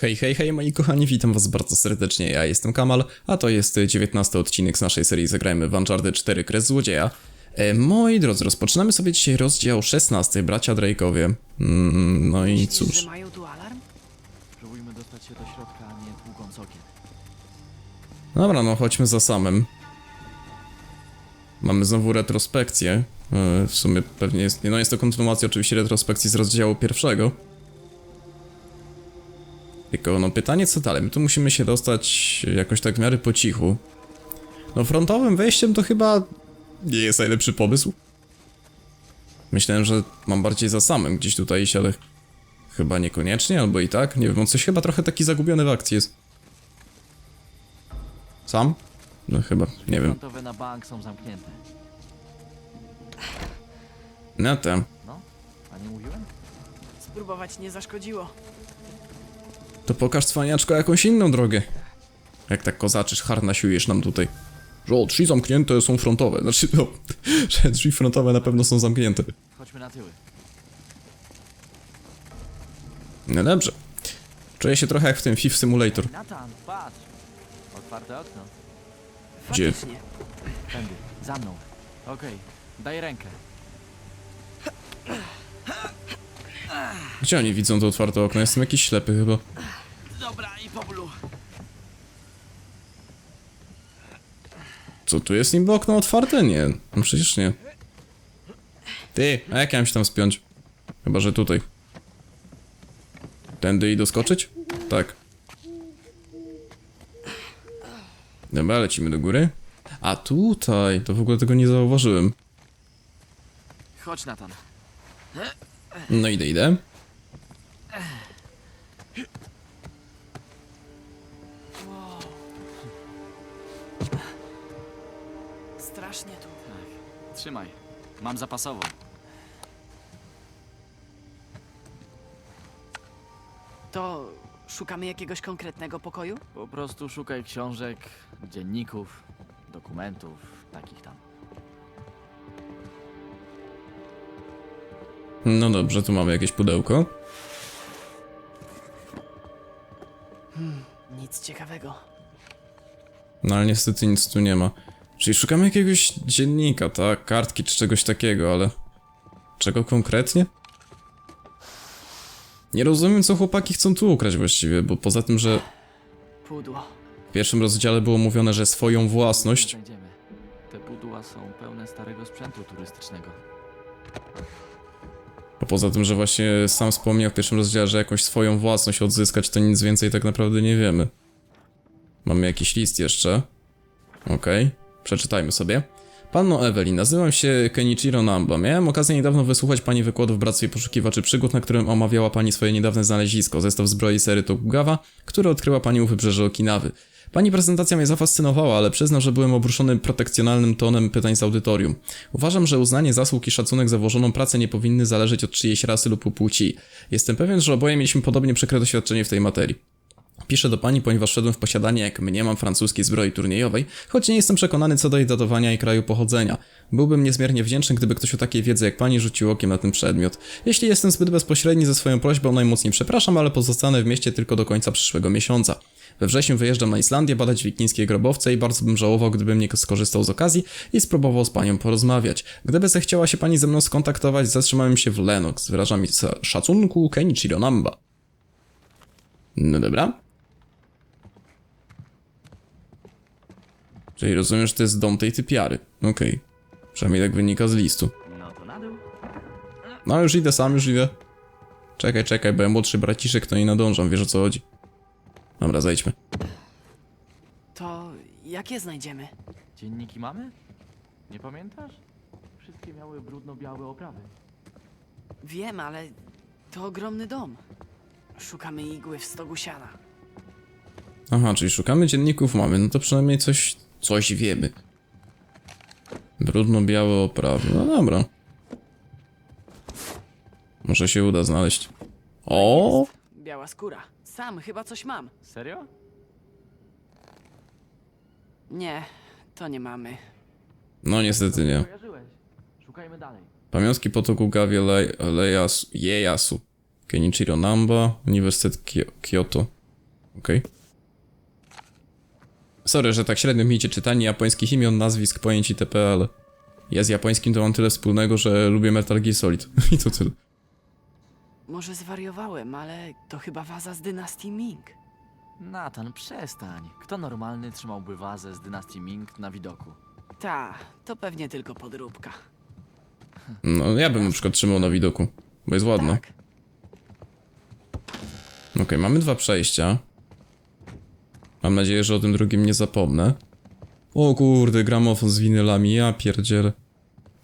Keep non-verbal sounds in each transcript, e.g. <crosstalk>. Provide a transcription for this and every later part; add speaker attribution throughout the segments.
Speaker 1: Hej, hej, hej moi kochani, witam was bardzo serdecznie, ja jestem Kamal, a to jest 19 odcinek z naszej serii Zagrajmy w Uncharted 4 Kres Złodzieja. E, moi drodzy, rozpoczynamy sobie dzisiaj rozdział 16, bracia Drake'owie. Mm, no i cóż,
Speaker 2: mają tu alarm?
Speaker 3: Próbujmy dostać się do środka, a nie tłuką sokiem.
Speaker 1: dobra, no chodźmy za samym. Mamy znowu retrospekcję, e, w sumie pewnie jest, no jest to kontynuacja oczywiście retrospekcji z rozdziału pierwszego. Tylko no pytanie co dalej, my tu musimy się dostać jakoś tak w miarę po cichu. No frontowym wejściem to chyba nie jest najlepszy pomysł. Myślałem, że mam bardziej za samym gdzieś tutaj iść, ale chyba niekoniecznie, albo i tak. Nie wiem, on coś chyba trochę taki zagubiony w akcji jest. Sam? No chyba, nie wiem.
Speaker 3: Frontowe na bank są zamknięte.
Speaker 1: No tam.
Speaker 3: No, a nie mówiłem?
Speaker 2: Spróbować nie zaszkodziło.
Speaker 1: To pokaż cwaniaczko jakąś inną drogę. Jak tak kozaczysz, harnasiujesz nam tutaj. Że o, drzwi zamknięte są frontowe. Znaczy, no, <laughs> że drzwi frontowe na pewno są zamknięte.
Speaker 3: Chodźmy na tyły.
Speaker 1: No dobrze. Czuję się trochę jak w tym Thief Simulator.
Speaker 3: Patrz! Otwarte okno.
Speaker 1: Gdzie?
Speaker 2: Faktycznie.
Speaker 3: Tędy, za mną. Okej, daj rękę.
Speaker 1: Gdzie oni widzą to otwarte okno? Jestem jakiś ślepy chyba.
Speaker 3: Dobra, i po blu.
Speaker 1: Co, tu jest niby okno otwarte? Nie. No przecież nie. Ty, a jak ja mam się tam spiąć? Chyba, że tutaj. Tędy i doskoczyć? Tak. Dobra, lecimy do góry. A tutaj, to w ogóle tego nie zauważyłem.
Speaker 3: Chodź, Nathan.
Speaker 1: No idę, idę.
Speaker 3: Trzymaj. Mam zapasową.
Speaker 2: To szukamy jakiegoś konkretnego pokoju?
Speaker 3: Po prostu szukaj książek, dzienników, dokumentów, takich tam.
Speaker 1: No dobrze, tu mamy jakieś pudełko.
Speaker 2: Nic ciekawego.
Speaker 1: No ale niestety nic tu nie ma. Czyli szukamy jakiegoś dziennika, tak? Kartki czy czegoś takiego, ale... Czego konkretnie? Nie rozumiem, co chłopaki chcą tu ukraść właściwie, bo poza tym, że
Speaker 2: Pudło.
Speaker 1: w pierwszym rozdziale było mówione, że swoją własność...
Speaker 3: Znajdziemy. Te pudła są pełne starego sprzętu turystycznego.
Speaker 1: A poza tym, że właśnie sam wspomniał w pierwszym rozdziale, że jakąś swoją własność odzyskać, to nic więcej tak naprawdę nie wiemy. Mamy jakiś list jeszcze. Okej, przeczytajmy sobie. Panno Evelyn, nazywam się Kenichiro Namba. Miałem okazję niedawno wysłuchać pani wykładu w Bractwie Poszukiwaczy Przygód, na którym omawiała pani swoje niedawne znalezisko, zestaw zbroi sery Tokugawa, które odkryła pani u wybrzeży Okinawy. Pani prezentacja mnie zafascynowała, ale przyznam, że byłem obruszony protekcjonalnym tonem pytań z audytorium. Uważam, że uznanie zasług i szacunek za włożoną pracę nie powinny zależeć od czyjejś rasy lub płci. Jestem pewien, że oboje mieliśmy podobnie przykre doświadczenie w tej materii. Piszę do pani, ponieważ wszedłem w posiadanie, jak mniemam, francuskiej zbroi turniejowej, choć nie jestem przekonany co do jej datowania i kraju pochodzenia. Byłbym niezmiernie wdzięczny, gdyby ktoś o takiej wiedzy jak pani rzucił okiem na ten przedmiot. Jeśli jestem zbyt bezpośredni ze swoją prośbą, najmocniej przepraszam, ale pozostanę w mieście tylko do końca przyszłego miesiąca. We wrześniu wyjeżdżam na Islandię badać wikińskie grobowce i bardzo bym żałował, gdybym nie skorzystał z okazji i spróbował z panią porozmawiać. Gdyby zechciała się pani ze mną skontaktować, zatrzymałem się w Lenox. Wyrażam mi szacunku Kenichiro Namba. No dobra. Czyli rozumiem, że to jest dom tej typiary. Okej. Przynajmniej tak wynika z listu.
Speaker 3: No.
Speaker 1: No już idę sam, już idę. Czekaj, czekaj, bo ja młodszy braciszek to nie nadążam, wiesz o co chodzi. Dobra, zejdźmy.
Speaker 2: To jakie znajdziemy?
Speaker 3: Dzienniki mamy? Nie pamiętasz? Wszystkie miały brudno-białe oprawy.
Speaker 2: Wiem, ale to ogromny dom. Szukamy igły w stogu siana.
Speaker 1: Aha, czyli szukamy dzienników mamy, no to przynajmniej coś, coś wiemy. Brudno-białe oprawy, no dobra. Może się uda znaleźć. O!
Speaker 2: Biała skóra. Sam chyba coś mam.
Speaker 3: Serio?
Speaker 2: Nie, to nie mamy.
Speaker 1: No niestety nie.
Speaker 3: Kojarzyłeś. Szukajmy dalej.
Speaker 1: Pamiątki potoku Gawie Le Lejasu, Ieyasu. Kenichiro Namba, Uniwersytet Kyoto. Okej. Sorry, że tak średnio mi idzie czytanie japońskich imion, nazwisk, pojęć itp., ale ja z japońskim to mam tyle wspólnego, że lubię Metal Gear Solid. <laughs> I to tyle.
Speaker 2: Może zwariowałem, ale to chyba waza z dynastii Ming.
Speaker 3: Nathan, przestań. Kto normalny trzymałby wazę z dynastii Ming na widoku?
Speaker 2: Ta, to pewnie tylko podróbka.
Speaker 1: No, ja bym na przykład trzymał na widoku, bo jest ładna.
Speaker 2: Tak.
Speaker 1: Okej, mamy dwa przejścia. Mam nadzieję, że o tym drugim nie zapomnę. O kurde, gramofon z winylami, ja pierdzielę.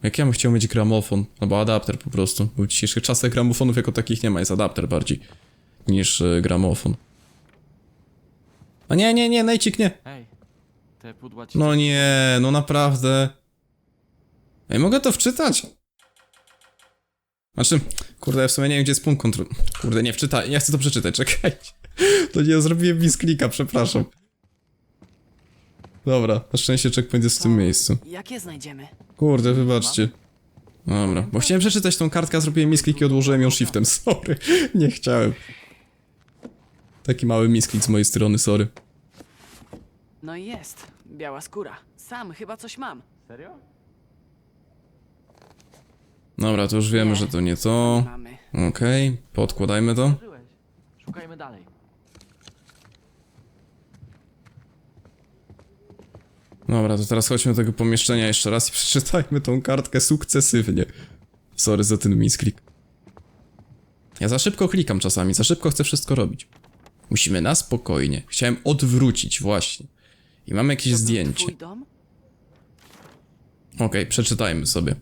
Speaker 1: Jak ja bym chciał mieć gramofon, albo adapter po prostu, bo w dzisiejszych czasach gramofonów jako takich nie ma, jest adapter bardziej niż e, gramofon. A nie, nie, nie, Nejcik, nie!
Speaker 3: Ej, te pudła ci...
Speaker 1: No nie, no naprawdę. Ej, mogę to wczytać? Znaczy, kurde, ja w sumie nie wiem, gdzie jest punkt kontrol. Kurde, nie wczytaj, ja chcę to przeczytać, czekaj. To nie, zrobiłem misklika, przepraszam. <laughs> Dobra, na szczęście checkpoint jest w tym miejscu.
Speaker 2: Jakie znajdziemy?
Speaker 1: Kurde, wybaczcie. Dobra, bo chciałem przeczytać tą kartkę, a zrobiłem misklik i odłożyłem ją shiftem, <laughs> sorry. Nie chciałem. Taki mały misklik z mojej strony, sorry.
Speaker 2: No i jest. Biała skóra. Sam chyba coś mam.
Speaker 3: Serio?
Speaker 1: Dobra, to już wiemy,
Speaker 2: Nie.
Speaker 1: że to nie to.
Speaker 2: Mamy.
Speaker 1: Okej, podkładajmy to.
Speaker 3: Żyłeś. Szukajmy dalej.
Speaker 1: Dobra, to teraz chodźmy do tego pomieszczenia jeszcze raz i przeczytajmy tą kartkę sukcesywnie. Sorry za ten misklik. Ja za szybko klikam czasami, za szybko chcę wszystko robić. Musimy na spokojnie. Chciałem odwrócić, właśnie. I mam jakieś zdjęcie. Okej, przeczytajmy sobie.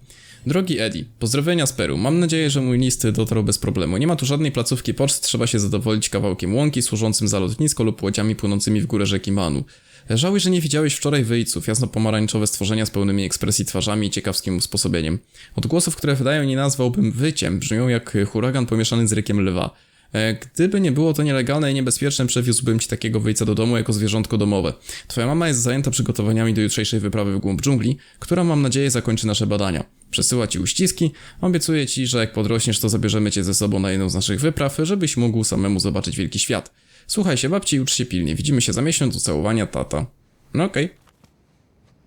Speaker 1: Drogi Eddie, pozdrowienia z Peru. Mam nadzieję, że mój list dotarł bez problemu. Nie ma tu żadnej placówki poczt, trzeba się zadowolić kawałkiem łąki służącym za lotnisko lub łodziami płynącymi w górę rzeki Manu. Żałuję, że nie widziałeś wczoraj wyjców, jasno-pomarańczowe stworzenia z pełnymi ekspresji twarzami i ciekawskim usposobieniem. Odgłosów, które wydają nie nazwałbym wyciem, brzmią jak huragan pomieszany z rykiem lwa. E, Gdyby nie było to nielegalne i niebezpieczne, przewiózłbym ci takiego wyjca do domu jako zwierzątko domowe. Twoja mama jest zajęta przygotowaniami do jutrzejszej wyprawy w głąb dżungli, która mam nadzieję zakończy nasze badania. Przesyła ci uściski, obiecuję ci, że jak podrośniesz, to zabierzemy cię ze sobą na jedną z naszych wypraw, żebyś mógł samemu zobaczyć wielki świat. Słuchaj się babci i ucz się pilnie. Widzimy się za miesiąc, ucałowania, tata. No okej.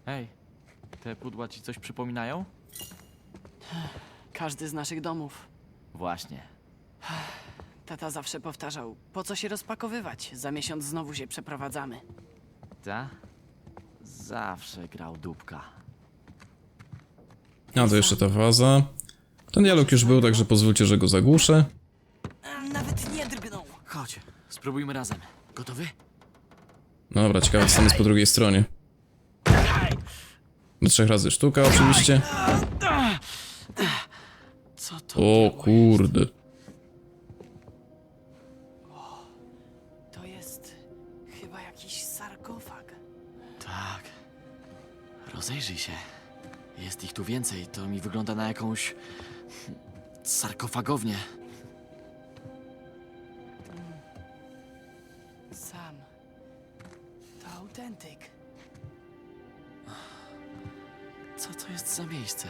Speaker 3: Ej, te pudła ci coś przypominają?
Speaker 2: Każdy z naszych domów.
Speaker 3: Właśnie.
Speaker 2: Tata zawsze powtarzał, po co się rozpakowywać? Za miesiąc znowu się przeprowadzamy.
Speaker 3: Ta? Zawsze grał dupka.
Speaker 1: A to jeszcze ta waza. Ten dialog już był, także pozwólcie, że go zagłuszę.
Speaker 2: Nawet nie drgnął.
Speaker 3: Chodź, spróbujmy razem. Gotowy?
Speaker 1: No dobra, ciekawe co tam jest po drugiej stronie. Do trzech razy sztuka oczywiście.
Speaker 2: Co to?
Speaker 1: O kurde.
Speaker 3: Rozejrzyj się. Jest ich tu więcej. To mi wygląda na jakąś... sarkofagownię.
Speaker 2: Sam. To autentyk.
Speaker 3: Co to jest za miejsce?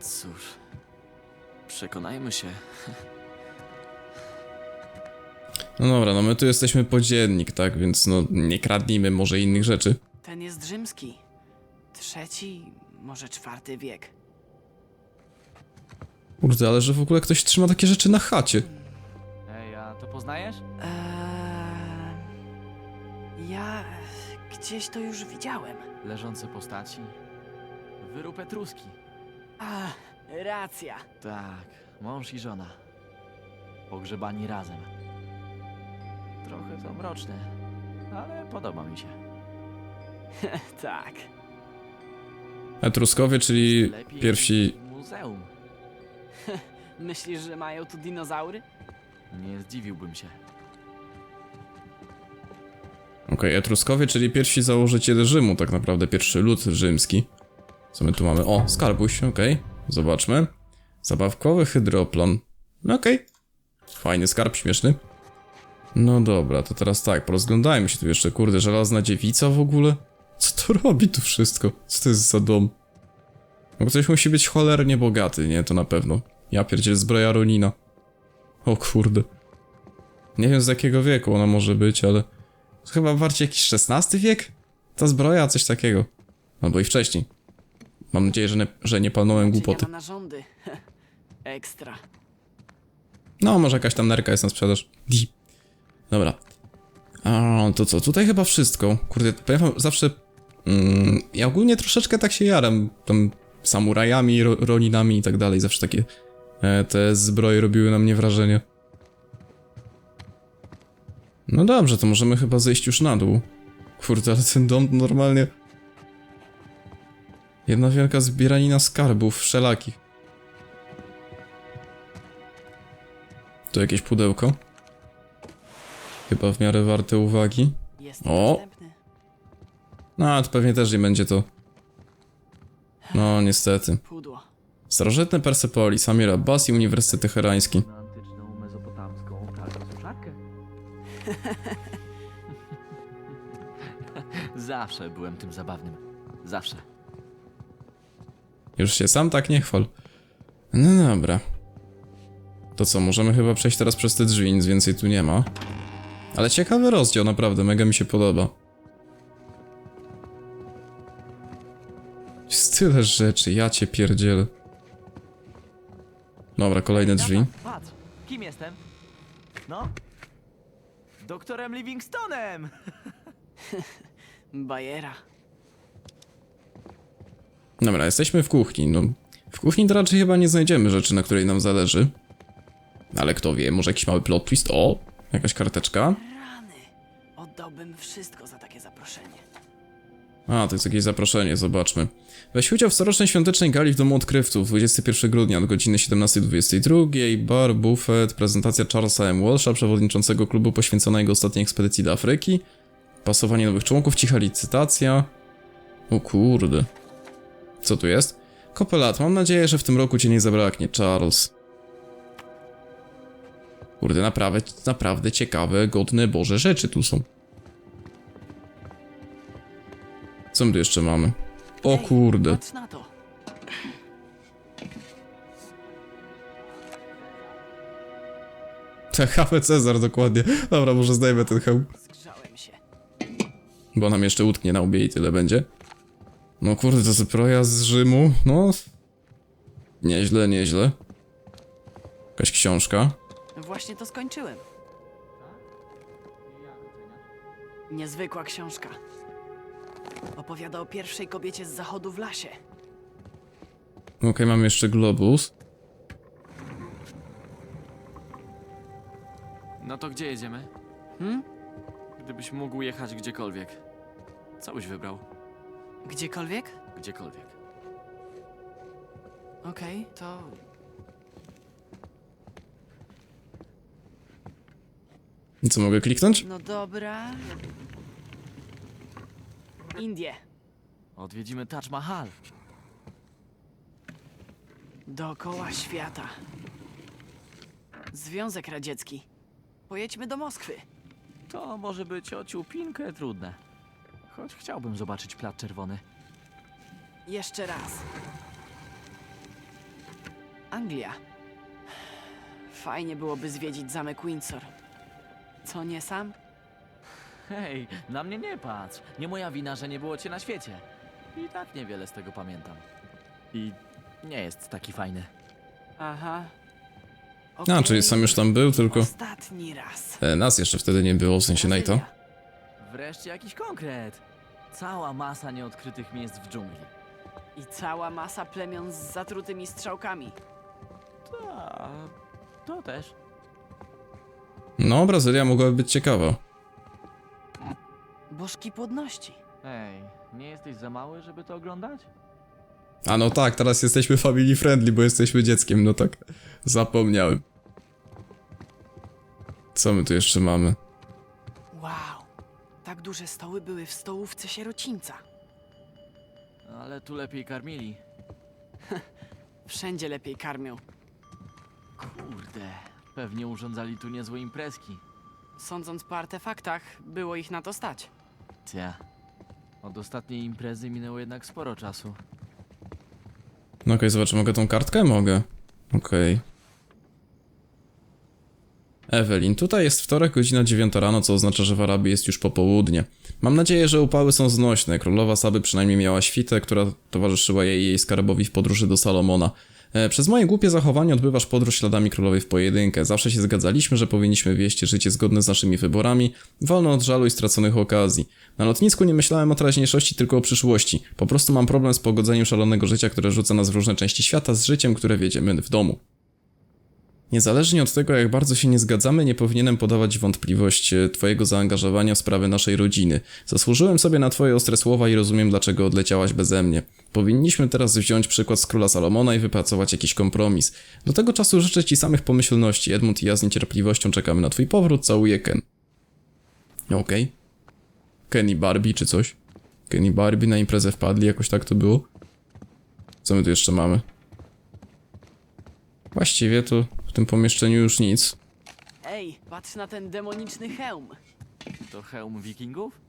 Speaker 3: Cóż... Przekonajmy się.
Speaker 1: No dobra, no my tu jesteśmy podziennik, tak? Więc no nie kradnijmy może innych rzeczy.
Speaker 2: Ten jest rzymski. Trzeci, może czwarty wiek.
Speaker 1: Kurde, ale że w ogóle ktoś trzyma takie rzeczy na chacie.
Speaker 3: Ej, a to poznajesz?
Speaker 2: Eee, ja gdzieś to już widziałem.
Speaker 3: Leżące postaci. Wyrób etruski.
Speaker 2: A, racja.
Speaker 3: Tak, mąż i żona. Pogrzebani razem. Trochę to mroczne, ale podoba mi się. <laughs>
Speaker 2: tak.
Speaker 1: Etruskowie, czyli
Speaker 3: Lepiej
Speaker 1: pierwsi...
Speaker 3: w muzeum. <laughs>
Speaker 2: Myślisz, że mają tu dinozaury?
Speaker 3: Nie zdziwiłbym się.
Speaker 1: Okej, Etruskowie, czyli pierwsi założyciele Rzymu, tak naprawdę pierwszy lud rzymski. Co my tu mamy? O, skarbuś, okej. Zobaczmy. Zabawkowy hydroplan. No Okej. Fajny skarb, śmieszny. No dobra, to teraz tak, porozglądajmy się tu jeszcze, kurde, żelazna dziewica w ogóle? Co to robi tu wszystko? Co to jest za dom? No ktoś musi być cholernie bogaty, nie? To na pewno. Ja pierdzielę zbroja Ronina. O kurde. Nie wiem z jakiego wieku ona może być, ale... To chyba bardziej jakiś XVI wiek? Ta zbroja, coś takiego. Albo i wcześniej. Mam nadzieję, że nie, że nie palnąłem głupoty.
Speaker 2: Narządy. <laughs> Ekstra.
Speaker 1: No, może jakaś tam nerka jest na sprzedaż. Di. Dobra. A, to co? Tutaj chyba wszystko. Kurde, powiem wam, zawsze... Mm, ja ogólnie troszeczkę tak się jaram. Tam samurajami, ro, roninami i tak dalej. Zawsze takie... E, te zbroje robiły na mnie wrażenie. No dobrze, to możemy chyba zejść już na dół. Kurde, ale ten dom normalnie... Jedna wielka zbieranina skarbów wszelakich. Tu jakieś pudełko. Chyba w miarę warte uwagi. O! No, to pewnie też nie będzie to. No, niestety.
Speaker 2: Pudło.
Speaker 1: Starożytny Persepolis, Amir Abbas i Uniwersytet Teherański.
Speaker 3: Na antyczną mezopotamską pralną suszarkę. <laughs> Zawsze byłem tym zabawnym. Zawsze.
Speaker 1: Już się sam tak nie chwal. No dobra. To co, możemy chyba przejść teraz przez te drzwi, nic więcej tu nie ma. Ale ciekawy rozdział, naprawdę, mega mi się podoba. Jest tyle rzeczy, ja cię pierdzielę. Dobra, kolejne drzwi.
Speaker 3: Patrz, kim jestem? No? Doktorem Livingstonem! <laughs>
Speaker 2: Bajera.
Speaker 1: Dobra, jesteśmy w kuchni. No, w kuchni to raczej chyba nie znajdziemy rzeczy, na której nam zależy. Ale kto wie, może jakiś mały plot twist? O, jakaś karteczka.
Speaker 2: Rany. Oddałbym wszystko za takie zaproszenie.
Speaker 1: A, to jest jakieś zaproszenie, zobaczmy. Weź udział w corocznej świątecznej gali w Domu Odkrywców 21 grudnia od godziny 17.22. Bar, buffet, prezentacja Charlesa M. Walsha, przewodniczącego klubu poświęconego ostatniej ekspedycji do Afryki. Pasowanie nowych członków, cicha licytacja. O kurde. Co tu jest? Kopelat, mam nadzieję, że w tym roku cię nie zabraknie, Charles. Kurde, naprawdę, naprawdę ciekawe, godne Boże rzeczy tu są. Co my tu jeszcze mamy? O kurde. THW <laughs> Cezar, dokładnie. Dobra, może zdejmę ten hełm. Bo nam jeszcze utknie na łbie i tyle będzie. No kurde, to zbroja z Rzymu. No. Nieźle, nieźle. Jakaś książka.
Speaker 2: Właśnie to skończyłem. Niezwykła książka. Opowiada o pierwszej kobiecie z zachodu w lasie.
Speaker 1: Okej, mamy jeszcze globus.
Speaker 3: No to gdzie jedziemy?
Speaker 2: Hmm?
Speaker 3: Gdybyś mógł jechać gdziekolwiek. Co byś wybrał?
Speaker 2: Gdziekolwiek?
Speaker 3: Gdziekolwiek.
Speaker 2: Okej, to...
Speaker 1: I co, mogę kliknąć?
Speaker 2: No dobra. Indie.
Speaker 3: Odwiedzimy Taj Mahal.
Speaker 2: Dookoła świata. Związek Radziecki. Pojedźmy do Moskwy.
Speaker 3: To może być o ciupinkę trudne. Choć chciałbym zobaczyć Plac Czerwony.
Speaker 2: Jeszcze raz. Anglia. Fajnie byłoby zwiedzić zamek Windsor. Co nie sam?
Speaker 3: Hej, na mnie nie patrz. Nie moja wina, że nie było cię na świecie. I tak niewiele z tego pamiętam. I nie jest taki fajny.
Speaker 2: Aha.
Speaker 1: A, czyli sam już tam był, tylko
Speaker 2: Ostatni raz.
Speaker 1: e, nas jeszcze wtedy nie było, w sensie Nate'a.
Speaker 2: Brazylia.
Speaker 3: Wreszcie jakiś konkret. Cała masa nieodkrytych miejsc w dżungli.
Speaker 2: I cała masa plemion z zatrutymi strzałkami.
Speaker 3: Ta, to też.
Speaker 1: No, Brazylia mogłaby być ciekawa.
Speaker 2: Bożki płodności.
Speaker 3: Ej, nie jesteś za mały, żeby to oglądać?
Speaker 1: A no tak, teraz jesteśmy family friendly, bo jesteśmy dzieckiem, no tak. Zapomniałem. Co my tu jeszcze mamy?
Speaker 2: Wow. Tak duże stoły były w stołówce sierocińca.
Speaker 3: Ale tu lepiej karmili. <laughs>
Speaker 2: Wszędzie lepiej karmią.
Speaker 3: Kurde, pewnie urządzali tu niezłe imprezki.
Speaker 2: Sądząc po artefaktach, było ich na to stać.
Speaker 3: Od ostatniej imprezy minęło jednak sporo czasu.
Speaker 1: No okej, zobaczę, mogę tą kartkę? Mogę. Okej. Ewelin, tutaj jest wtorek, godzina 9 rano, co oznacza, że w Arabii jest już popołudnie. Mam nadzieję, że upały są znośne. Królowa Saby przynajmniej miała świtę, która towarzyszyła jej jej skarbowi w podróży do Salomona. E, Przez moje głupie zachowanie odbywasz podróż śladami królowej w pojedynkę. Zawsze się zgadzaliśmy, że powinniśmy wieść życie zgodne z naszymi wyborami, wolne od żalu i straconych okazji. Na lotnisku nie myślałem o teraźniejszości, tylko o przyszłości. Po prostu mam problem z pogodzeniem szalonego życia, które rzuca nas w różne części świata, z życiem, które wiedziemy w domu. Niezależnie od tego, jak bardzo się nie zgadzamy, nie powinienem podawać wątpliwość Twojego zaangażowania w sprawy naszej rodziny. Zasłużyłem sobie na Twoje ostre słowa i rozumiem, dlaczego odleciałaś beze mnie. Powinniśmy teraz wziąć przykład z króla Salomona i wypracować jakiś kompromis. Do tego czasu życzę Ci samych pomyślności. Edmund i ja z niecierpliwością czekamy na Twój powrót. Całuję Ken. Okej. Ken i Barbie czy coś? Ken i Barbie na imprezę wpadli, jakoś tak to było? Co my tu jeszcze mamy? Właściwie w tym pomieszczeniu już nic.
Speaker 2: Ej, patrz na ten demoniczny hełm.
Speaker 3: To hełm wikingów?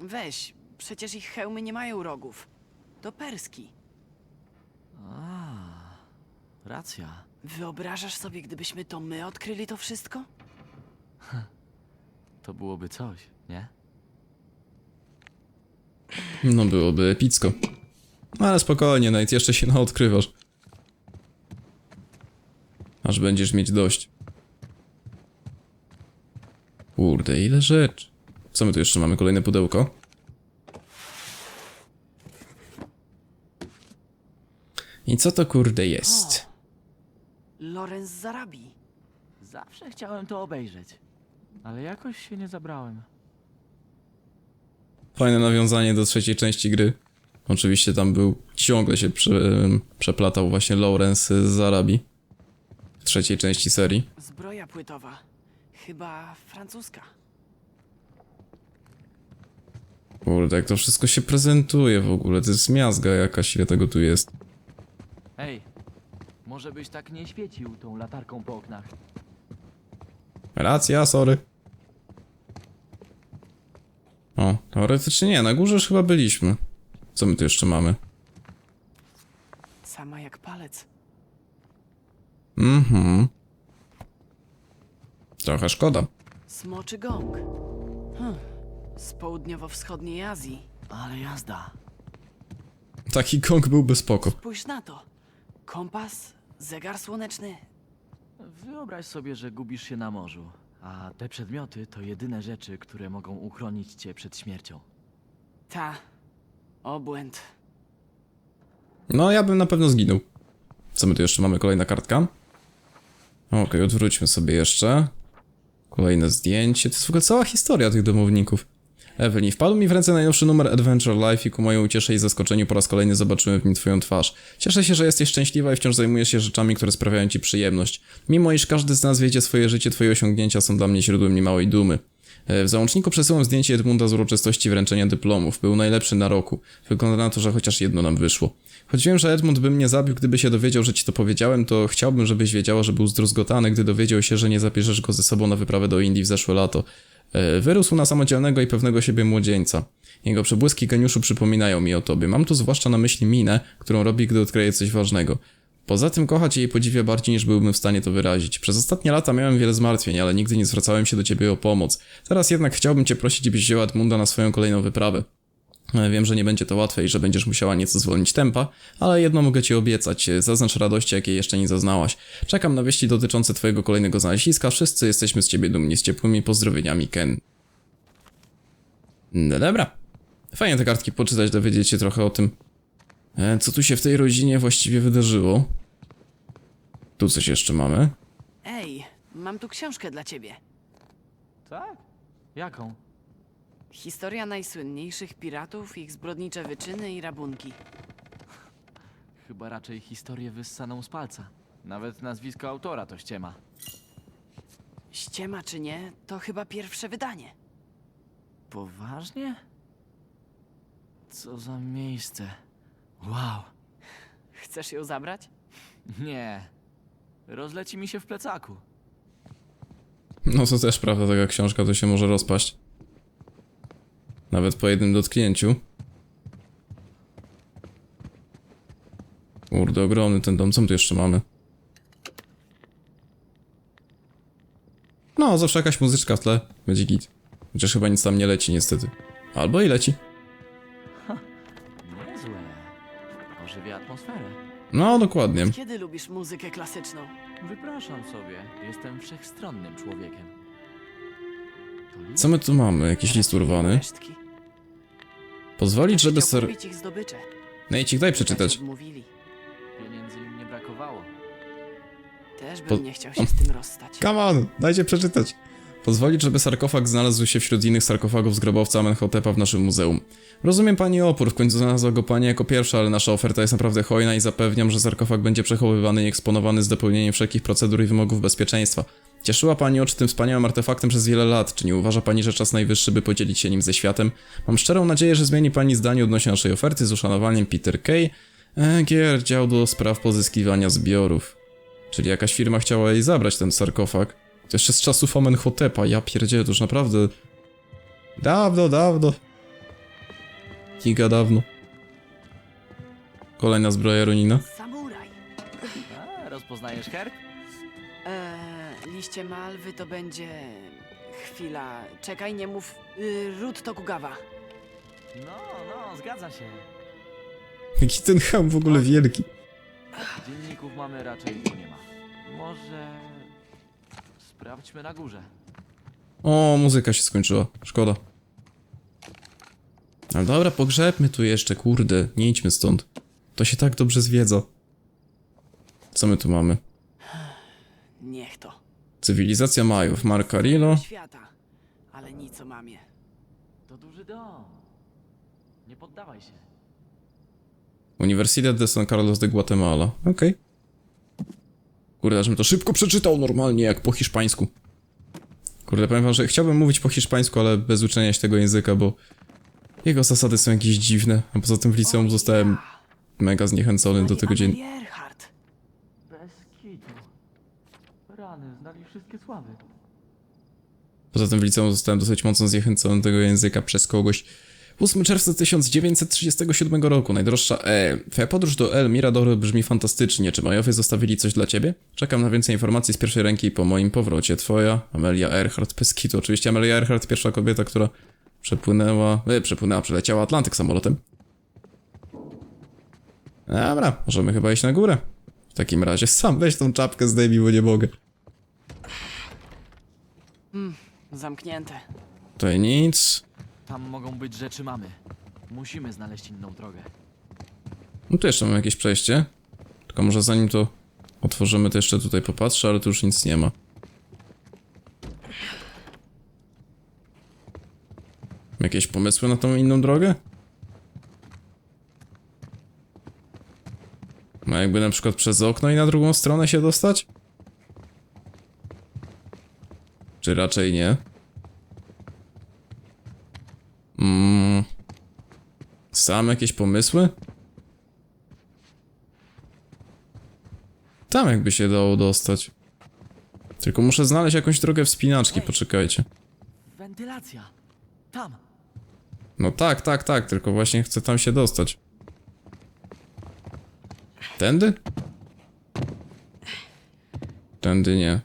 Speaker 2: Weź, przecież ich hełmy nie mają rogów. To perski.
Speaker 3: A, racja.
Speaker 2: Wyobrażasz sobie, gdybyśmy to my odkryli to wszystko? <laughs>
Speaker 3: To byłoby coś, nie?
Speaker 1: No byłoby epicko. No ale spokojnie, Nate, jeszcze się naodkrywasz. Aż będziesz mieć dość. Kurde, ile rzeczy. Co my tu jeszcze mamy? Kolejne pudełko? I co to kurde jest?
Speaker 2: Lorenz z Arabii.
Speaker 3: Zawsze chciałem to obejrzeć. Ale jakoś się nie zabrałem.
Speaker 1: Fajne nawiązanie do trzeciej części gry. Oczywiście tam był, ciągle się prze, przeplatał właśnie Lawrence z Arabii. Trzeciej części serii.
Speaker 2: Zbroja płytowa. Chyba francuska.
Speaker 1: Kurde, jak to wszystko się prezentuje w ogóle, to jest miazga jakaś, ile tego tu jest.
Speaker 3: Hej, może byś tak nie świecił tą latarką po oknach.
Speaker 1: Racja, sorry. O, teoretycznie nie, na górze już chyba byliśmy. Co my tu jeszcze mamy?
Speaker 2: Sama jak palec.
Speaker 1: Mhm. Trochę szkoda.
Speaker 2: Smoczy gong. Hm. Z południowo-wschodniej Azji.
Speaker 3: Ale jazda.
Speaker 1: Taki gong byłby spoko.
Speaker 2: Spójrz na to. Kompas, zegar słoneczny.
Speaker 3: Wyobraź sobie, że gubisz się na morzu, a te przedmioty to jedyne rzeczy, które mogą uchronić cię przed śmiercią.
Speaker 2: Ta. Obłęd.
Speaker 1: No, ja bym na pewno zginął. Co my tu jeszcze mamy? Kolejna kartka. Okej, odwróćmy sobie jeszcze. Kolejne zdjęcie. To jest w ogóle cała historia tych domowników. Evelyn, wpadł mi w ręce najnowszy numer Adventure Life i ku mojej uciesze i zaskoczeniu po raz kolejny zobaczyłem w nim twoją twarz. Cieszę się, że jesteś szczęśliwa i wciąż zajmujesz się rzeczami, które sprawiają ci przyjemność. Mimo iż każdy z nas wiedzie swoje życie, twoje osiągnięcia są dla mnie źródłem niemałej dumy. E, W załączniku przesyłam zdjęcie Edmunda z uroczystości wręczenia dyplomów. Był najlepszy na roku. Wygląda na to, że chociaż jedno nam wyszło. Choć wiem, że Edmund by mnie zabił, gdyby się dowiedział, że ci to powiedziałem, to chciałbym, żebyś wiedziała, że był zdruzgotany, gdy dowiedział się, że nie zabierzesz go ze sobą na wyprawę do Indii w zeszłe lato. E, Wyrósł na samodzielnego i pewnego siebie młodzieńca. Jego przebłyski geniuszu przypominają mi o tobie. Mam tu zwłaszcza na myśli minę, którą robi, gdy odkryje coś ważnego. Poza tym kocha cię i podziwia bardziej niż byłbym w stanie to wyrazić. Przez ostatnie lata miałem wiele zmartwień, ale nigdy nie zwracałem się do ciebie o pomoc. Teraz jednak chciałbym cię prosić, byś wzięła Edmunda na swoją kolejną wyprawę. E, Wiem, że nie będzie to łatwe i że będziesz musiała nieco zwolnić tempa, ale jedno mogę ci obiecać. e, Zaznacz radości, jakiej jeszcze nie zaznałaś. Czekam na wieści dotyczące twojego kolejnego znaleziska. Wszyscy jesteśmy z ciebie dumni. Z ciepłymi pozdrowieniami, Ken. No dobra. Fajnie te kartki poczytać, dowiedzieć się trochę o tym, co tu się w tej rodzinie właściwie wydarzyło. Tu coś jeszcze mamy.
Speaker 2: Ej, mam tu książkę dla ciebie.
Speaker 3: Tak? Jaką?
Speaker 2: Historia najsłynniejszych piratów, ich zbrodnicze wyczyny i rabunki. <laughs>
Speaker 3: Chyba raczej historię wyssaną z palca. Nawet nazwisko autora to ściema.
Speaker 2: Ściema czy nie, to chyba pierwsze wydanie.
Speaker 3: Poważnie? Co za miejsce. Wow.
Speaker 2: Chcesz ją zabrać?
Speaker 3: Nie. Rozleci mi się w plecaku.
Speaker 1: No to też prawda, taka książka to się może rozpaść. Nawet po jednym dotknięciu. Kurde, ogromny ten dom. Co my tu jeszcze mamy? No, zawsze jakaś muzyczka w tle. Będzie git. Chociaż chyba nic tam nie leci niestety. Albo i leci.
Speaker 3: Atmosferę.
Speaker 1: No, dokładnie.
Speaker 2: Kiedy lubisz muzykę klasyczną?
Speaker 3: Wypraszam sobie. Jestem wszechstronnym człowiekiem. To list?
Speaker 1: Co my tu mamy? Jakiś list urwany.
Speaker 2: Resztki.
Speaker 1: Pozwolić, żeby
Speaker 2: Chciał
Speaker 1: ser...
Speaker 2: kupić ich zdobycze.
Speaker 1: Nejcik, daj przeczytać.
Speaker 2: Lecz odmówili.
Speaker 3: Pieniędzy im nie brakowało.
Speaker 2: Też bym
Speaker 1: Po-
Speaker 2: nie chciał się z tym rozstać.
Speaker 1: Come on, dajcie przeczytać. Pozwolić, żeby sarkofag znalazł się wśród innych sarkofagów z grobowca Amenhotepa w naszym muzeum. Rozumiem pani opór, w końcu znalazła go pani jako pierwsza, ale nasza oferta jest naprawdę hojna i zapewniam, że sarkofag będzie przechowywany i eksponowany z dopełnieniem wszelkich procedur i wymogów bezpieczeństwa. Cieszyła pani oczy tym wspaniałym artefaktem przez wiele lat. Czy nie uważa pani, że czas najwyższy, by podzielić się nim ze światem? Mam szczerą nadzieję, że zmieni pani zdanie odnośnie naszej oferty z uszanowaniem Peter Kay, e, Gier, dział do spraw pozyskiwania zbiorów. Czyli jakaś firma chciała jej zabrać ten sarkofag. To jeszcze z czasów Amenhotepa, ja pierdzielę, to już naprawdę... Dawno, dawno. Giga dawno. Kolejna zbroja Ronina.
Speaker 2: Samuraj.
Speaker 3: A, rozpoznajesz herb?
Speaker 2: Eee, liście malwy to będzie... Chwila, czekaj, nie mów... Y, Ród Tokugawa.
Speaker 3: No, no, zgadza się.
Speaker 1: Jaki ten ham w ogóle wielki.
Speaker 3: Dzienników mamy raczej tu nie ma. Może... Sprawdźmy na górze.
Speaker 1: O, muzyka się skończyła. Szkoda. Ale dobra, pogrzebmy tu jeszcze, kurde. Nie idźmy stąd. To się tak dobrze zwiedza. Co my tu mamy?
Speaker 2: Niech to.
Speaker 1: Cywilizacja Majów, Marcarillo.
Speaker 2: Świata. Ale nic o mamie.
Speaker 3: To duży dom. Nie poddawaj się.
Speaker 1: Universidad de San Carlos de Guatemala. Okej. Kurde, żebym to szybko przeczytał normalnie, jak po hiszpańsku. Kurde, powiem wam, że chciałbym mówić po hiszpańsku, ale bez uczenia się tego języka, bo jego zasady są jakieś dziwne, a poza tym w liceum zostałem mega zniechęcony do tego dzień.
Speaker 2: Earhart.
Speaker 3: Bez kitu. Rany, znali wszystkie sławy.
Speaker 1: Poza tym w liceum zostałem dosyć mocno zniechęcony do tego języka przez kogoś. 8 czerwca 1937 roku, najdroższa E. Twoja podróż do El Mirador brzmi fantastycznie. Czy Majowie zostawili coś dla ciebie? Czekam na więcej informacji z pierwszej ręki po moim powrocie. Twoja Amelia Earhart Peskitu. Oczywiście Amelia Earhart, pierwsza kobieta, która przepłynęła, e, przepłynęła, przeleciała Atlantyk samolotem. Dobra, możemy chyba iść na górę. W takim razie sam weź tą czapkę zdejmij, bo nie mogę.
Speaker 2: Zamknięte.
Speaker 1: Tutaj nic.
Speaker 3: Tam mogą być rzeczy mamy. Musimy znaleźć inną drogę.
Speaker 1: No tu jeszcze mam jakieś przejście. Tylko może zanim to otworzymy, to jeszcze tutaj popatrzę, ale tu już nic nie ma. Jakieś pomysły na tą inną drogę? No jakby na przykład przez okno i na drugą stronę się dostać? Czy raczej nie? Mm. Sam jakieś pomysły? Tam jakby się dało dostać. Tylko muszę znaleźć jakąś drogę wspinaczki, poczekajcie.
Speaker 3: Wentylacja. Tam.
Speaker 1: No tak, tak, tak, tylko właśnie chcę tam się dostać. Tędy? Tędy nie.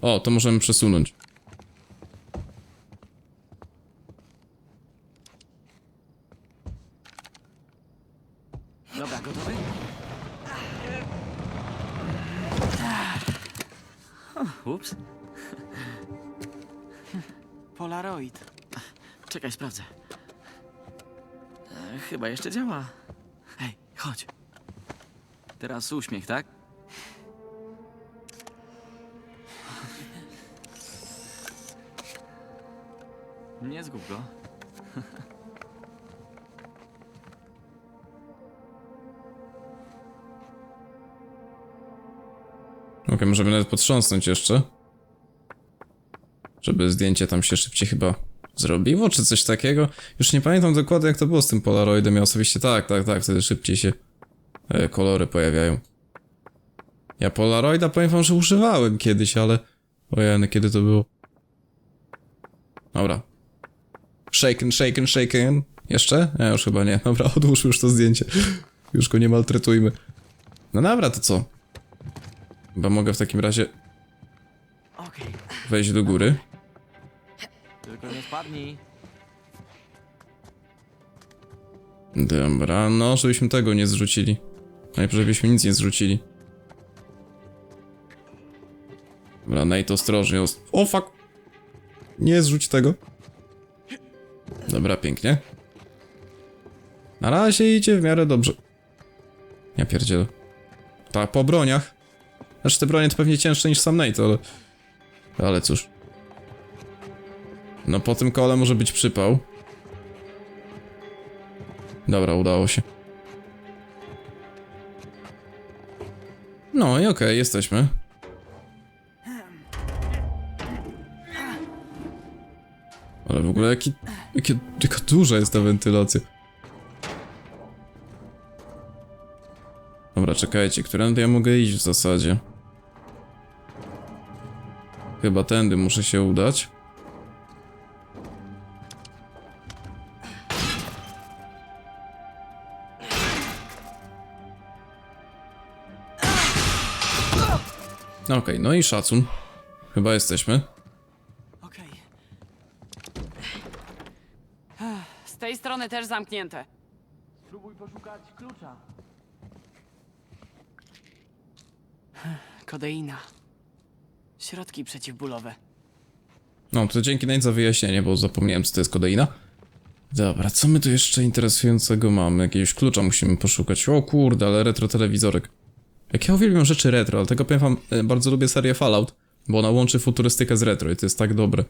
Speaker 1: O, to możemy przesunąć.
Speaker 3: Jeszcze działa. Hej, chodź. Teraz uśmiech, tak? Nie zgub go. <laughs>
Speaker 1: Okej, możemy nawet potrząsnąć jeszcze. Żeby zdjęcie tam się szybciej chyba zrobiło, czy coś takiego. Już nie pamiętam dokładnie jak to było z tym Polaroidem. Ja osobiście tak, tak, tak, wtedy szybciej się e, kolory pojawiają. Ja Polaroida powiem wam, że używałem kiedyś, ale... Ojej, kiedy to było? Dobra. Shaken, shaken, shaken. Jeszcze? Nie, już chyba nie. Dobra, <laughs> odłóż już to zdjęcie. Już go nie maltretujmy. No dobra, to co? Chyba mogę w takim razie... Wejść do góry.
Speaker 3: Tylko nie spadnij.
Speaker 1: Dobra, no, żebyśmy tego nie zrzucili. Najpierw, żebyśmy nic nie zrzucili. Dobra, Nate ostrożnie. Os o, fuck! Nie zrzuć tego. Dobra, pięknie. Na razie idzie w miarę dobrze. Ja pierdzielę. Tak, po broniach. Znaczy te bronie to pewnie cięższe niż sam Nate, ale... Ale cóż. No po tym kole może być przypał. Dobra, udało się. No i okej, jesteśmy. Ale w ogóle jaki, jakie, jaka duża jest ta wentylacja. Dobra, czekajcie, którędy ja mogę iść w zasadzie? Chyba tędy muszę się udać. No Okej, no i szacun. Chyba jesteśmy.
Speaker 2: Okej. Z tej strony też zamknięte.
Speaker 3: Spróbuj poszukać klucza.
Speaker 2: Kodeina. Środki przeciwbólowe.
Speaker 1: No, to dzięki Nate za wyjaśnienie, bo zapomniałem, co to jest kodeina. Dobra, co my tu jeszcze interesującego mamy? Jakiegoś klucza musimy poszukać. O kurde, ale retro telewizorek. Jak ja uwielbiam rzeczy retro, ale tego powiem wam, e, bardzo lubię serię Fallout, bo ona łączy futurystykę z retro i to jest tak dobre.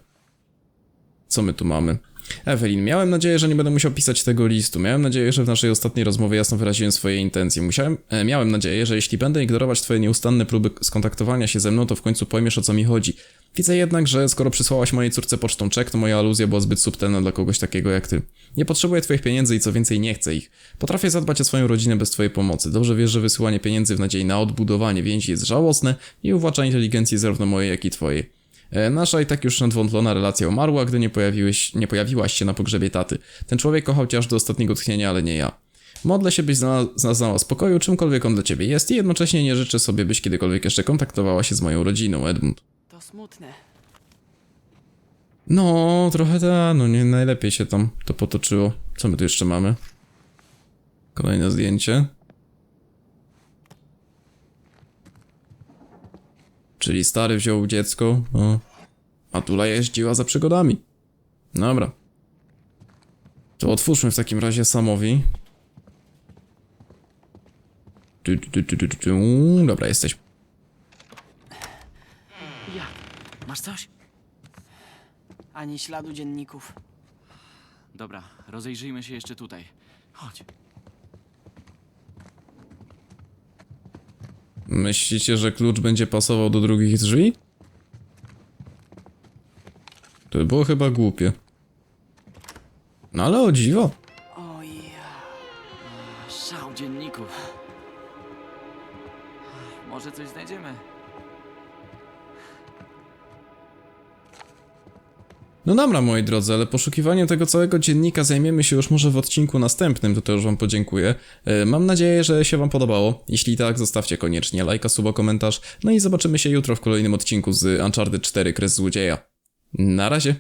Speaker 1: Co my tu mamy? Ewelin, miałem nadzieję, że nie będę musiał pisać tego listu. Miałem nadzieję, że w naszej ostatniej rozmowie jasno wyraziłem swoje intencje. Musiałem, e, miałem nadzieję, że jeśli będę ignorować twoje nieustanne próby skontaktowania się ze mną, to w końcu pojmiesz o co mi chodzi. Widzę jednak, że skoro przysłałaś mojej córce pocztą czek, to moja aluzja była zbyt subtelna dla kogoś takiego jak ty. Nie potrzebuję twoich pieniędzy i co więcej nie chcę ich. Potrafię zadbać o swoją rodzinę bez twojej pomocy. Dobrze wiesz, że wysyłanie pieniędzy w nadziei na odbudowanie więzi jest żałosne i uwłacza inteligencji zarówno mojej, jak i twojej. E, Nasza i tak już nadwątlona relacja umarła, gdy nie, pojawiłeś, nie pojawiłaś się na pogrzebie taty. Ten człowiek kochał cię aż do ostatniego tchnienia, ale nie ja. Modlę się, byś znalazł- znalazła spokoju, czymkolwiek on dla ciebie jest i jednocześnie nie życzę sobie, byś kiedykolwiek jeszcze kontaktowała się z moją rodziną, Edmund.
Speaker 2: To smutne.
Speaker 1: No, trochę ta, no nie najlepiej się tam to potoczyło. Co my tu jeszcze mamy? Kolejne zdjęcie. Czyli stary wziął dziecko, no. a Tula jeździła za przygodami. Dobra. To otwórzmy w takim razie Samowi. Dobra, jesteśmy.
Speaker 3: Ja. Masz coś?
Speaker 2: Ani śladu dzienników.
Speaker 3: Dobra, rozejrzyjmy się jeszcze tutaj. Chodź.
Speaker 1: Myślicie, że klucz będzie pasował do drugich drzwi? To by było chyba głupie. No ale o dziwo.
Speaker 2: Oj,
Speaker 3: Szał dzienników. Może coś znajdziemy.
Speaker 1: No dobra, moi drodzy, ale poszukiwaniem tego całego dziennika zajmiemy się już może w odcinku następnym, to też wam podziękuję. E, Mam nadzieję, że się wam podobało. Jeśli tak, zostawcie koniecznie lajka, suba, komentarz. No i zobaczymy się jutro w kolejnym odcinku z Uncharted 4 Kres Złodzieja. Na razie.